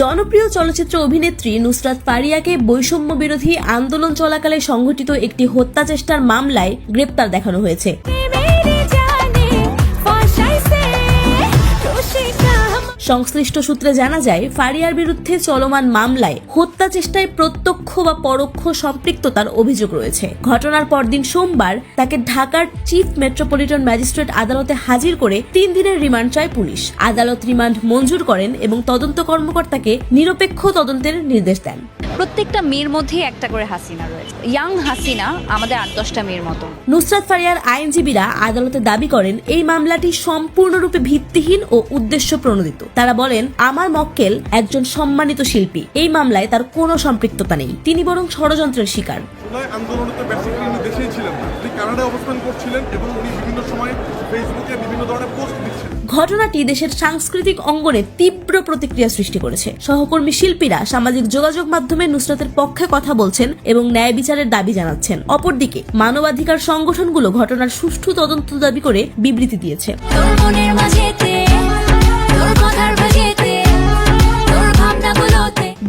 জনপ্রিয় চলচ্চিত্র অভিনেত্রী নুসরাত ফারিয়াকে বৈষম্য বিরোধী আন্দোলন চলাকালে সংঘটিত একটি হত্যা চেষ্টার মামলায় গ্রেপ্তার দেখানো হয়েছে। সংশ্লিষ্ট সূত্রে জানা যায়, ফারিয়ার বিরুদ্ধে চলমান মামলায় হত্যা চেষ্টায় প্রত্যক্ষ বা পরোক্ষ সম্পৃক্ততার অভিযোগ রয়েছে। ঘটনার পরদিন সোমবার তাকে ঢাকার চিফ মেট্রোপলিটন ম্যাজিস্ট্রেট আদালতে হাজির করে তিন দিনের রিমান্ড চায় পুলিশ। আদালত রিমান্ড মঞ্জুর করেন এবং তদন্ত কর্মকর্তাকে নিরপেক্ষ তদন্তের নির্দেশ দেন। প্রত্যেকটা মেয়ের মধ্যে একটা করে হাসিনা রয়েছে। ইয়াং হাসিনা আমাদের আট দশটা মেয়ের মতো। নুসরাত ফারিয়ার আইনজীবীরা আদালতে দাবি করেন, এই মামলাটি সম্পূর্ণরূপে ভিত্তিহীন ও উদ্দেশ্য প্রণোদিত তারা বলেন, আমার মক্কেল একজন সম্মানিত শিল্পী। এই মামলায় তার কোনো সম্পৃক্ততা নেই। তিনি বরং ষড়যন্ত্রের শিকার। জুলাই আন্দোলনে তো বেসিক্যালি উনি দেশেই ছিলেন না। উনি কানাডায় অবস্থান করছিলেন এবং উনি বিভিন্ন সময় ফেসবুকে বিভিন্ন ধরনের পোস্ট দিচ্ছেন। ঘটনাটি দেশের সাংস্কৃতিক অঙ্গনে তীব্র প্রতিক্রিয়া সৃষ্টি করেছে। সহকর্মী শিল্পীরা সামাজিক যোগাযোগ মাধ্যমে নুসরাতের পক্ষে কথা বলছেন এবং ন্যায় বিচারের দাবি জানাচ্ছেন। অপরদিকে মানবাধিকার সংগঠনগুলো ঘটনার সুষ্ঠু তদন্ত দাবি করে বিবৃতি দিয়েছে।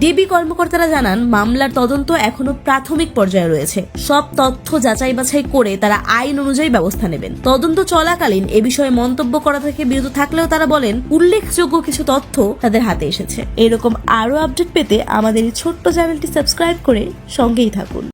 ডিবি কর্মকর্তারা জানান, মামলার তদন্ত এখনও প্রাথমিক পর্যায়ে রয়েছে। সব তথ্য যাচাই বাছাই করে তারা আইন অনুযায়ী ব্যবস্থা নেবেন। তদন্ত চলাকালীন এ বিষয়ে মন্তব্য করা থেকে বিরত থাকলেও তারা বলেন, উল্লেখযোগ্য কিছু তথ্য তাদের হাতে এসেছে। এরকম আরও আপডেট পেতে আমাদের এই ছোট্ট চ্যানেলটি সাবস্ক্রাইব করে সঙ্গেই থাকুন।